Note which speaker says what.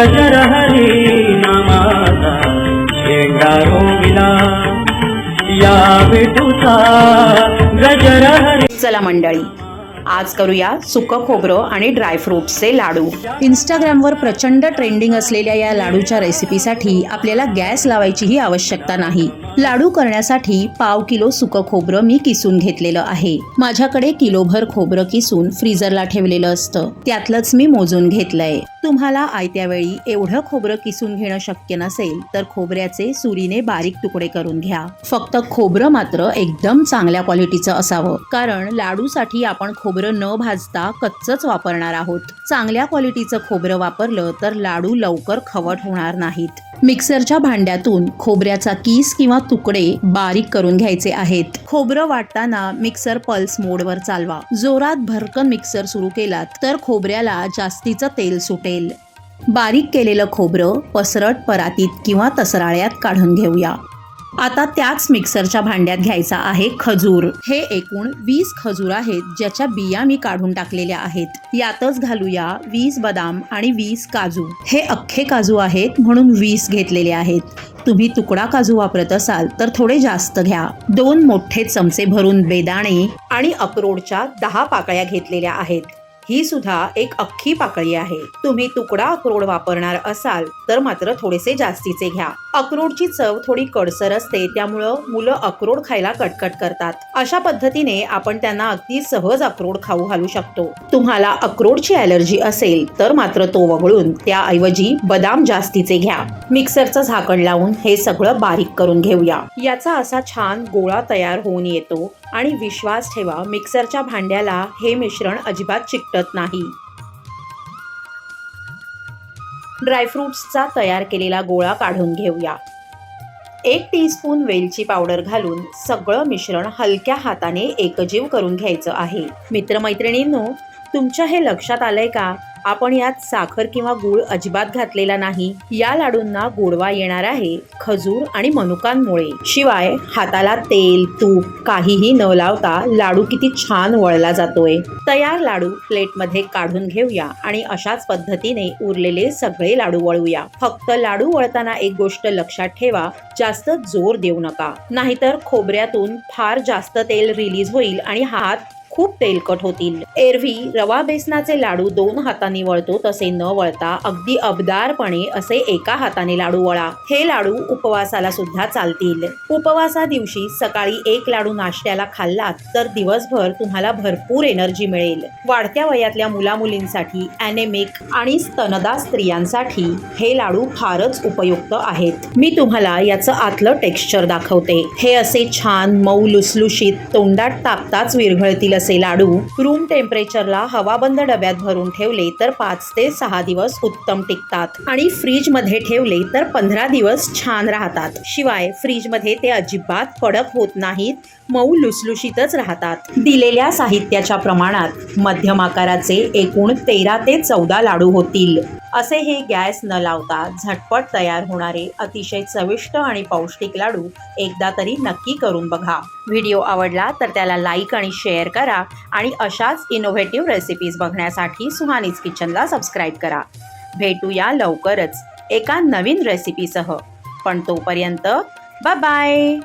Speaker 1: गजर हरी नामाचा झेंडा रोविला या विठूचा गजर हरी
Speaker 2: चला मंडळी आज करूया सुकं खोबरं आणि ड्रायफ्रुट्सचे लाडू.
Speaker 3: इंस्टाग्रामवर प्रचंड ट्रेंडिंग असलेल्या या लाडूच्या रेसिपीसाठी आपल्याला गॅस लावायचीही आवश्यकता नाही. लाडू करण्यासाठी पाव किलो सुकं खोबरं मी किसून घेतलेलं आहे. माझ्याकडे किलोभर खोबरं किसून फ्रीजरला ठेवलेलं असतं. त्यातलंच मी मोजून घेतलंय. तुम्हाला आयत्या वेळी एवढं खोबरं किसून घेणं शक्य नसेल तर खोबऱ्याचे सुरीने बारीक तुकडे करून घ्या. फक्त खोबरं मात्र एकदम चांगल्या क्वालिटीचं असावं. कारण लाडूसाठी आपण खोबरं न भाजता कच्चच वापरणार आहोत. चांगल्या क्वालिटीचं खोबरं वापरलं तर लाडू लवकर खवट होणार नाहीत. मिक्सरच्या भांड्यातून खोबऱ्याचा किस किंवा तुकडे बारीक करून घ्यायचे आहेत. खोबरं वाटताना मिक्सर पल्स मोडवर चालवा. जोरात भरकन मिक्सर सुरू केलात तर खोबऱ्याला जास्तीचं तेल सुटेल. बारीक केलेलं खोबरं पसरट परातीत किंवा तसराळ्यात काढून घेऊया. आता त्याच मिक्सरच्या भांड्यात घ्यायचा आहे खजूर. हे एकूण वीस खजूर आहेत ज्याच्या बिया मी काढून टाकलेल्या आहेत. यातच घालूया वीस बदाम आणि वीस काजू. हे अख्खे काजू आहेत म्हणून वीस घेतलेले आहेत. तुम्ही तुकडा काजू वापरत असाल तर थोडे जास्त घ्या. दोन मोठे चमचे भरून बेदाणे आणि अक्रोडच्या दहा पाकळ्या घेतलेल्या आहेत. ही सुद्धा एक अख्खी पाकळी आहे. तुम्ही तुकडा अक्रोड वापरणार असाल तर मात्र थोडेसे जास्तीचे घ्या. अक्रोडची चव थोडी कडसर असते त्यामुळं मुलं अक्रोड खायला कटकट करतात. अशा पद्धतीने आपण त्यांना अगदी सहज अक्रोड खाऊ घालू शकतो. तुम्हाला अक्रोडची अलर्जी असेल तर मात्र तो वगळून त्याऐवजी बदाम जास्तीचे घ्या. मिक्सरचं झाकण लावून हे सगळं बारीक करून घेऊया. याचा असा छान गोळा तयार होऊन येतो. आणि विश्वास ठेवा मिक्सरच्या भांड्याला हे मिश्रण अजिबात चिकटत नाही. ड्रायफ्रुट्सचा तयार केलेला गोळा काढून घेऊया. एक टीस्पून वेलची पावडर घालून सगळं मिश्रण हलक्या हाताने एकजीव करून घ्यायचं आहे. मित्रमैत्रिणींनो तुमच्या हे लक्षात आलंय का? आपण यात साखर किंवा गूळ अजिबात घातलेला नाही. या लाडूंना गोडवा येणार आहे खजूर आणि मनुकांमुळे. शिवाय हाताला तेल तूप काहीही न लावता लाडू किती छान वळला जातोय. तयार लाडू प्लेटमध्ये काढून घेऊया आणि अशाच पद्धतीने उरलेले सगळे लाडू वळूया. फक्त लाडू वळताना एक गोष्ट लक्षात ठेवा जास्त जोर देऊ नका. नाहीतर खोबऱ्यातून फार जास्त तेल रिलीज होईल आणि हात खूप तेलकट होतील. एरवी रवा बेसनाचे लाडू दोन हाताने वळतो तसे न वळता अगदी अबदारपणे असे एका हाताने लाडू वळा. हे लाडू उपवासाला सुद्धा चालतील. उपवासा दिवशी सकाळी एक लाडू नाश्त्याला खाल्लात तर दिवसभर तुम्हाला भरपूर एनर्जी मिळेल. वाढत्या वयातल्या मुला मुलींसाठी अॅनेमिक आणि स्तनदा स्त्रियांसाठी हे लाडू फारच उपयुक्त आहेत. मी तुम्हाला याचं आतलं टेक्स्चर दाखवते. हे असे छान मऊ लुसलुशीत तोंडात टाकताच विरघळतील असे लाडू रूम टेम्परेचरला हवाबंद डब्यात भरून ठेवले तर पाच ते सहा दिवस उत्तम टिकतात. आणि फ्रीजमध्ये ठेवले तर पंधरा दिवस छान राहतात. शिवाय फ्रीजमध्ये ते अजिबात कडक होत नाहीत मऊ लुसलुशीतच राहतात. दिलेल्या साहित्याच्या प्रमाणात मध्यम आकाराचे एकूण तेरा ते चौदा लाडू होतील. असे हे गॅस न लावता झटपट तयार होणारे अतिशय चविष्ट आणि पौष्टिक लाडू एकदा तरी नक्की करून बघा. व्हिडिओ आवडला तर त्याला लाईक आणि शेअर करा. आणि अशाच इनोव्हेटिव्ह रेसिपीज बघण्यासाठी सुहानीज किचनला सबस्क्राईब करा. भेटूया लवकरच एका नवीन रेसिपीसह पण तोपर्यंत बाय बाय